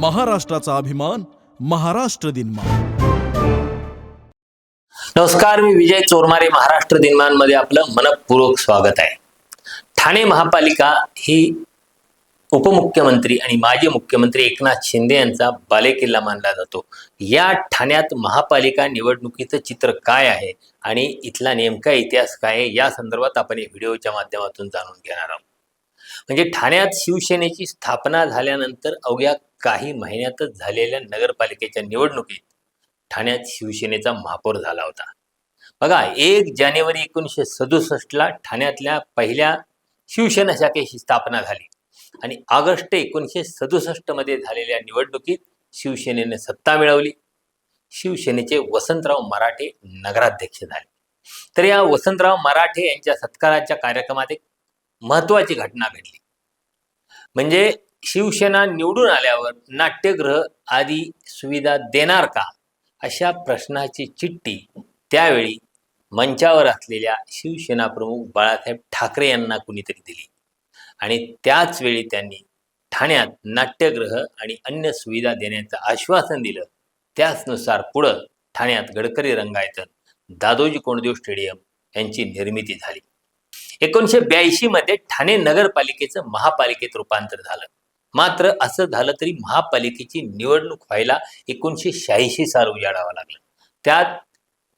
महाराष्ट्राचा अभिमान महाराष्ट्र दिनमान. नमस्कार मी विजय चोरमारे महाराष्ट्र दिनमानमध्ये आपलं मनपूर्वक स्वागत आहे. ठाणे महापालिका ही उपमुख्यमंत्री आणि माजी मुख्यमंत्री एकनाथ शिंदे यांचा बालेकिल्ला मानला जातो. या ठाण्यात महापालिका निवडणुकीचं चित्र काय आहे आणि इथला नेमका इतिहास काय आहे या संदर्भात आपण या व्हिडिओच्या माध्यमातून जाणून घेणार आहोत. म्हणजे ठाण्यात शिवसेनेची स्थापना झाल्यानंतर अवघ्या काही महिन्यातच झालेल्या नगरपालिकेच्या निवडणुकीत ठाण्यात शिवसेनेचा महापौर झाला होता. बघा एक जानेवारी एकोणीसशे सदुसष्टला ठाण्यातल्या पहिल्या शिवसेना शाखेची स्थापना झाली आणि ऑगस्ट एकोणीसशे सदुसष्टमध्ये झालेल्या निवडणुकीत शिवसेनेने सत्ता मिळवली. शिवसेनेचे वसंतराव मराठे नगराध्यक्ष झाले. तर या वसंतराव मराठे यांच्या सत्काराच्या कार्यक्रमात एक महत्वाची घटना घडली. म्हणजे शिवसेना निवडून आल्यावर नाट्यगृह आदी सुविधा देणार का? अशा प्रश्नाची चिठ्ठी त्यावेळी मंचावर असलेल्या शिवसेना प्रमुख बाळासाहेब ठाकरे यांना कुणीतरी दिली. आणि त्याच वेळी त्यांनी ठाण्यात नाट्यगृह आणि अन्य सुविधा देण्याचं आश्वासन दिलं. त्याचनुसार पुढं ठाण्यात गडकरी रंगायतन दादोजी कोंडदेव स्टेडियम यांची निर्मिती झाली. एकोणीसशे ब्याऐंशी मध्ये ठाणे नगरपालिकेचं महापालिकेत रूपांतर झालं. मात्र असं झालं तरी महापालिकेची निवडणूक व्हायला एकोणीसशे शहाऐंशी साल उजाडावं लागलं. त्यात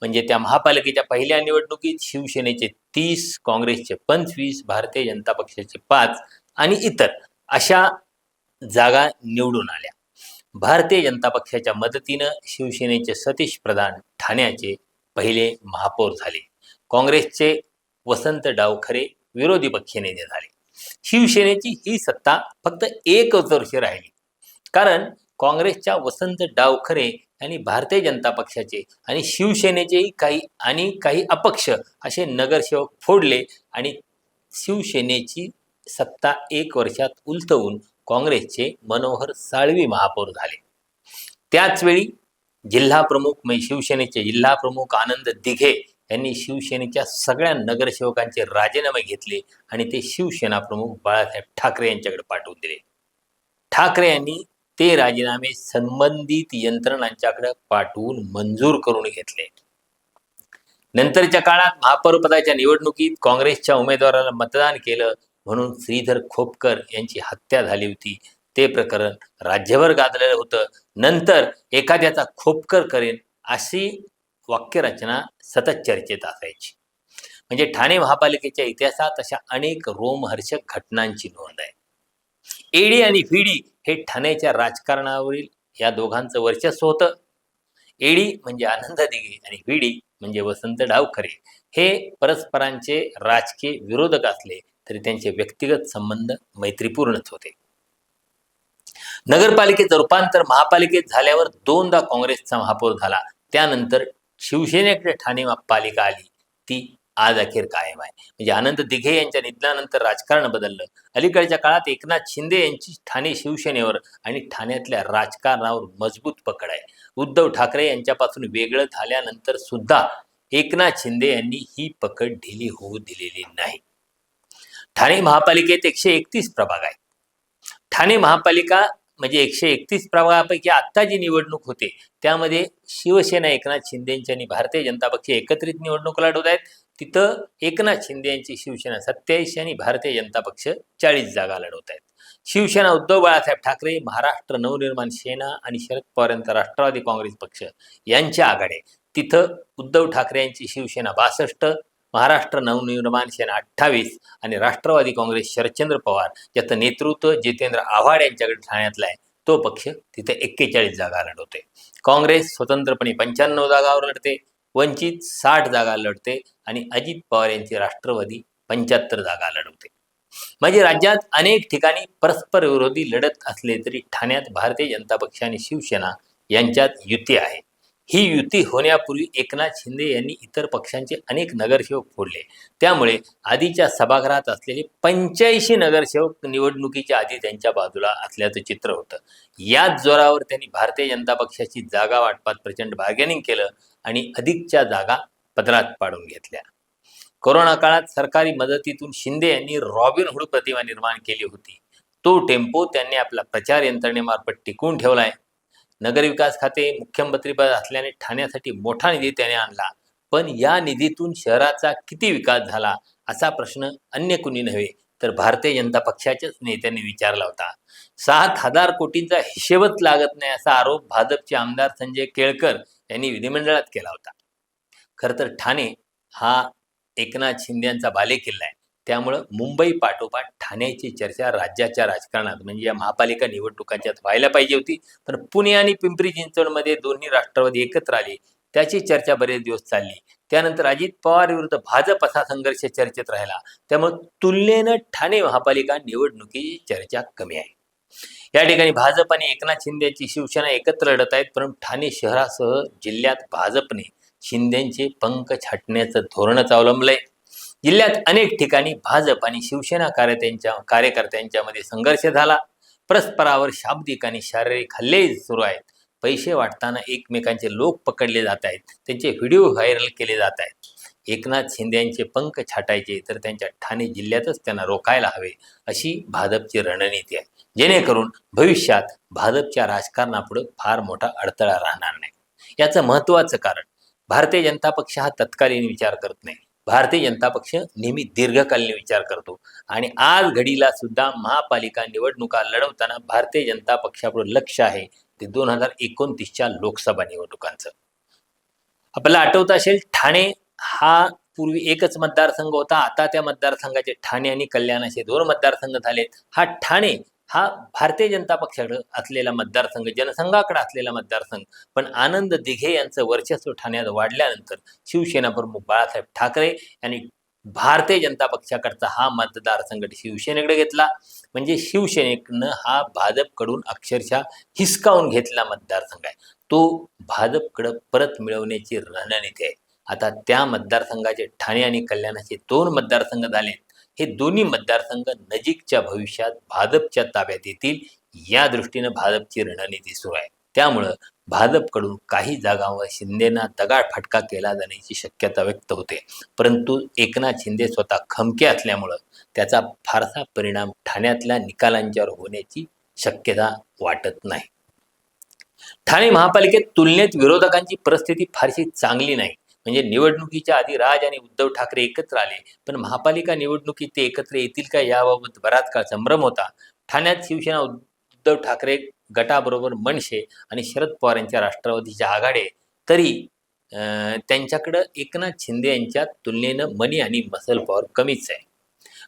म्हणजे त्या महापालिकेच्या पहिल्या निवडणुकीत शिवसेनेचे तीस काँग्रेसचे पंचवीस भारतीय जनता पक्षाचे पाच आणि इतर अशा जागा निवडून आल्या. भारतीय जनता पक्षाच्या मदतीनं शिवसेनेचे सतीश प्रधान ठाण्याचे पहिले महापौर झाले. काँग्रेसचे वसंत डावखरे विरोधी पक्षनेते झाले शिवसेनेची ही सत्ता फक्त एकच वर्ष राहिली. कारण काँग्रेसच्या वसंत डावखरे यांनी भारतीय जनता पक्षाचे आणि शिवसेनेचेही काही आणि काही अपक्ष असे नगरसेवक फोडले आणि शिवसेनेची सत्ता एक वर्षात उलटवून काँग्रेसचे मनोहर साळवी महापौर झाले. त्याचवेळी जिल्हा प्रमुख म्हणजे शिवसेनेचे जिल्हा प्रमुख आनंद दिघे यांनी शिवसेनेच्या सगळ्या नगरसेवकांचे राजीनामे घेतले आणि ते शिवसेना प्रमुख बाळासाहेब ठाकरे यांच्याकडे पाठवून दिले. ठाकरे यांनी ते राजीनामे संबंधित यंत्रणांच्याकडे पाठवून मंजूर करून घेतले. नंतरच्या काळात महापौर पदाच्या निवडणुकीत काँग्रेसच्या उमेदवाराला मतदान केलं म्हणून श्रीधर खोपकर यांची हत्या झाली होती. ते प्रकरण राज्यभर गाजलेलं होतं. नंतर एखाद्याचा खोपकर करेन अशी वाक्यरचना सतत चर्चेत असायची. म्हणजे ठाणे महापालिकेच्या इतिहासात अशा अनेक रोमहर्षक घटनांची नोंद आहे. एडी आणि व्हीडी हे ठाण्याच्या राजकारणावरील या दोघांचं वर्चस्व होतं. एडी म्हणजे आनंद दिघे आणि व्हीडी म्हणजे वसंत डावखरे. हे परस्परांचे राजकीय विरोधक असले तरी त्यांचे व्यक्तिगत संबंध मैत्रीपूर्णच होते. नगरपालिकेचं रूपांतर महापालिकेत झाल्यावर दोनदा काँग्रेसचा महापौर झाला. त्यानंतर शिवसेनेकडे ठाणे पालिका आली ती आज अखेर कायम आहे. म्हणजे अनंत दिघे यांच्या निधनानंतर राजकारण बदललं. अलीकडच्या काळात एकनाथ शिंदे यांची ठाणे शिवसेनेवर आणि ठाण्यातल्या राजकारणावर मजबूत पकड आहे. उद्धव ठाकरे यांच्यापासून वेगळं झाल्यानंतर सुद्धा एकनाथ शिंदे यांनी ही पकड ढिली होऊ दिलेली नाही. ठाणे महापालिकेत एकशे एकतीस प्रभाग आहेत. ठाणे महापालिका म्हणजे एकशे एकतीस प्रभागापैकी आत्ता जी निवडणूक होते त्यामध्ये शिवसेना एकनाथ शिंदेंची आणि भारतीय जनता पक्ष एकत्रित निवडणूक लढवत आहेत. तिथं एकनाथ शिंदे यांची शिवसेना सत्याऐंशी आणि भारतीय जनता पक्ष चाळीस जागा लढवत आहेत. शिवसेना उद्धव बाळासाहेब ठाकरे महाराष्ट्र नवनिर्माण सेना आणि शरद पवार यांचा राष्ट्रवादी काँग्रेस पक्ष यांच्या आघाड्या तिथं उद्धव ठाकरे यांची शिवसेना बासष्ट महाराष्ट्र नवनिर्माण सेना अठ्ठावीस आणि राष्ट्रवादी काँग्रेस शरदचंद्र पवार ज्याचं नेतृत्व जितेंद्र आव्हाड यांच्याकडे ठाण्यातला आहे तो पक्ष तिथे एक्केचाळीस जागा लढवते काँग्रेस स्वतंत्रपणे पंच्याण्णव जागावर लढते वंचित साठ जागा लढते आणि अजित पवार यांची राष्ट्रवादी पंच्याहत्तर जागा लढवते. म्हणजे राज्यात अनेक ठिकाणी परस्पर विरोधी लढत असले तरी ठाण्यात भारतीय जनता पक्ष आणि शिवसेना यांच्यात युती आहे. ही युती होण्यापूर्वी एकनाथ शिंदे यांनी इतर पक्षांचे अनेक नगरसेवक फोडले. त्यामुळे आधीच्या सभागृहात असलेले पंच्याऐंशी नगरसेवक निवडणुकीच्या आधी त्यांच्या बाजूला असल्याचं चित्र होतं. याच जोरावर त्यांनी भारतीय जनता पक्षाची जागा वाटपात प्रचंड बार्गेनिंग केलं आणि अधिकच्या जागा पदरात पाडून घेतल्या. कोरोना काळात सरकारी मदतीतून शिंदे यांनी रॉबिन हुड प्रतिमा निर्माण केली होती. तो टेम्पो त्यांनी आपला प्रचार यंत्रणेमार्फत टिकवून ठेवलाय. नगरविकास खाते मुख्यमंत्रीपद असल्याने ठाण्यासाठी मोठा निधी त्याने आणला. पण या निधीतून शहराचा किती विकास झाला असा प्रश्न अन्य कुणी नव्हे तर भारतीय जनता पक्षाच्याच नेत्यांनी विचारला होता. सात हजार कोटींचा हिशेबच लागत नाही असा आरोप भाजपचे आमदार संजय केळकर यांनी विधिमंडळात केला होता. खरं तर ठाणे हा एकनाथ शिंदे यांचा बालेकिल्ला आहे. त्यामुळं मुंबई पाठोपाठ ठाण्याची चर्चा राज्याच्या राजकारणात म्हणजे या महापालिका निवडणुकांच्यात व्हायला पाहिजे होती. पण पुणे आणि पिंपरी चिंचवडमध्ये दोन्ही राष्ट्रवादी एकत्र आले. त्याची चर्चा बरेच दिवस चालली. त्यानंतर अजित पवार विरुद्ध भाजप असा संघर्ष चर्चेत राहिला. त्यामुळे तुलनेनं ठाणे महापालिका निवडणुकीची चर्चा कमी आहे. या ठिकाणी भाजप आणि एकनाथ शिंदे यांची शिवसेना एकत्र लढत आहेत परंतु ठाणे शहरासह जिल्ह्यात भाजपने शिंदेचे पंख छाटण्याचं धोरणच अवलंबलंय. जिल्ह्यात अनेक ठिकाणी भाजप आणि शिवसेना कार्यत्यांच्या कार्यकर्त्यांच्यामध्ये संघर्ष झाला. परस्परावर शाब्दिक आणि शारीरिक हल्ले सुरू आहेत. पैसे वाटताना एकमेकांचे लोक पकडले जात आहेत. त्यांचे व्हिडिओ व्हायरल केले जात आहेत. एकनाथ शिंदे यांचे पंख छाटायचे तर त्यांच्या ठाणे जिल्ह्यातच त्यांना रोखायला हवे अशी भाजपची रणनीती आहे. जेणेकरून भविष्यात भाजपच्या राजकारणापुढे फार मोठा अडथळा राहणार नाही. याचं महत्त्वाचं कारण भारतीय जनता पक्ष हा तत्कालीन विचार करत नाही. भारतीय जनता पक्ष नेहमी दीर्घकालीन विचार करतो. आणि आज घडीला सुद्धा महापालिका निवडणुका लढवताना भारतीय जनता पक्षापुढे लक्ष आहे ते दोन हजार एकोणतीसच्या लोकसभा निवडणुकांचं. आपल्याला आठवत असेल ठाणे हा पूर्वी एकच मतदारसंघ होता. आता त्या मतदारसंघाचे ठाणे आणि कल्याण असे दोन मतदारसंघ झालेत. हा ठाणे हा भारतीय जनता पक्षाकडे असलेला मतदारसंघ जनसंघाकडे असलेला मतदारसंघ पण आनंद दिघे यांचं वर्चस्व ठाण्यात वाढल्यानंतर शिवसेना प्रमुख बाळासाहेब ठाकरे यांनी भारतीय जनता पक्षाकडचा हा मतदारसंघ शिवसेनेकडे घेतला. म्हणजे शिवसेनेनं हा भाजपकडून अक्षरशः हिसकावून घेतला मतदारसंघ आहे. तो भाजपकडं परत मिळवण्याची रणनीती आहे. आता त्या मतदारसंघाचे ठाणे आणि कल्याणाचे दोन मतदारसंघ झाले. हे दोन्ही मतदारसंघ नजीकच्या भविष्यात भाजपच्या ताब्यात येतील या दृष्टीनं भाजपची रणनीती सुरू आहे. त्यामुळं भाजपकडून काही जागांवर शिंदेना दगाड फटका केला जाण्याची शक्यता व्यक्त होते. परंतु एकनाथ शिंदे स्वतः खमके असल्यामुळं त्याचा फारसा परिणाम ठाण्यातल्या निकालांच्यावर होण्याची शक्यता वाटत नाही. ठाणे महापालिकेत तुलनेत विरोधकांची परिस्थिती फारशी चांगली नाही. म्हणजे निवडणुकीच्या आधी राज आणि उद्धव ठाकरे एकत्र आले. पण महापालिका निवडणुकीत ते एकत्र येतील का याबाबत बराच काळ संभ्रम होता. ठाण्यात शिवसेना उद्धव ठाकरे गटाबरोबर मनसे आणि शरद पवार यांच्या राष्ट्रवादीच्या आघाडे. तरी अं, त्यांच्याकडं एकनाथ शिंदे यांच्या तुलनेनं मनी आणि मसल पॉवर कमीच आहे.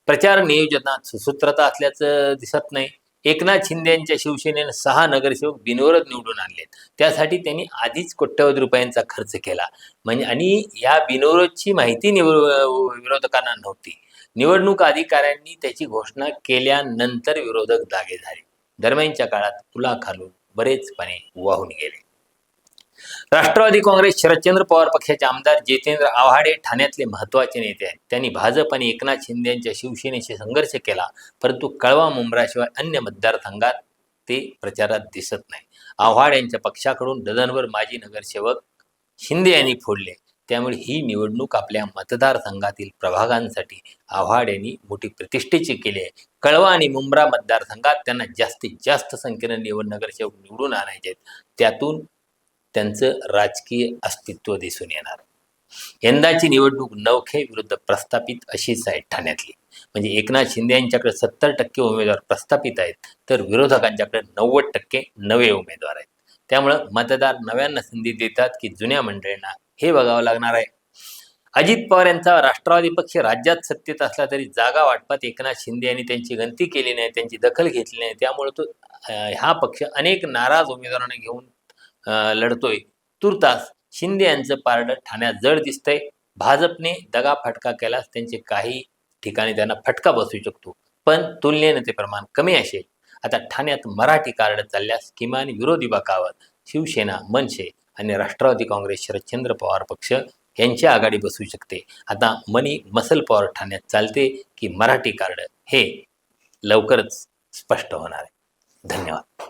प्रचार नियोजनात सुसूत्रता असल्याचं दिसत नाही. एकनाथ शिंदे यांच्या शिवसेनेनं सहा नगरसेवक बिनविरोध निवडून आणलेत. त्यासाठी त्यांनी आधीच कोट्यवधी रुपयांचा खर्च केला. म्हणजे आणि या बिनविरोधची माहिती निव विरोधकांना नव्हती. निवडणूक अधिकाऱ्यांनी त्याची घोषणा केल्यानंतर विरोधक जागे झाले. दरम्यानच्या काळात तुला खालून बरेच पाणी वाहून गेले. राष्ट्रवादी काँग्रेस शरदचंद्र पवार पक्षाचे आमदार जितेंद्र आव्हाडे ठाण्यातले महत्त्वाचे नेते आहेत. त्यांनी भाजप आणि एकनाथ शिंदे यांच्या शिवसेनेशी संघर्ष केला परंतु कळवा मुंब्राशिवाय अन्य मतदारसंघात ते प्रचारात दिसत नाही आव्हाड यांच्या पक्षाकडून डझनभर माजी नगरसेवक शिंदे यांनी फोडले. त्यामुळे ही निवडणूक आपल्या मतदारसंघातील प्रभागांसाठी आव्हाड यांनी मोठी प्रतिष्ठेची केली आहे. कळवा आणि मुंब्रा मतदारसंघात त्यांना जास्तीत जास्त संख्येनं निवड नगरसेवक निवडून आणायचे आहेत. त्यातून त्यांचं राजकीय अस्तित्व दिसून येणार. यंदाची निवडणूक नवखे विरुद्ध प्रस्थापित अशीच आहे ठाण्यातली. म्हणजे एकनाथ शिंदे यांच्याकडे सत्तर टक्के उमेदवार प्रस्थापित आहेत तर विरोधकांच्याकडे नव्वद टक्के नवे उमेदवार आहेत. त्यामुळं मतदार नव्यांना संधी देतात की जुन्या मंडळींना हे बघावं लागणार आहे. अजित पवार यांचा राष्ट्रवादी पक्ष राज्यात सत्तेत असला तरी जागा वाटपात एकनाथ शिंदे यांनी त्यांची गणती केली नाही त्यांची दखल घेतली नाही. त्यामुळे तो हा पक्ष अनेक नाराज उमेदवारांना घेऊन लढतोय. तुर्तास शिंदे यांचं पारडं ठाण्यात जड दिसतंय. भाजपने दगा फटका केल्यास त्यांचे काही ठिकाणी त्यांना फटका बसू शकतो. पण तुलनेने ते प्रमाण कमी असेल. आता ठाण्यात मराठी कार्ड चालल्यास किमान विरोधी बाकावर शिवसेना मनसे आणि राष्ट्रवादी काँग्रेस शरदचंद्र पवार पक्ष यांची आघाडी बसू शकते. आता मनी मसल पॉवर ठाण्यात चालते की मराठी कार्ड. हे लवकरच स्पष्ट होणार आहे. धन्यवाद.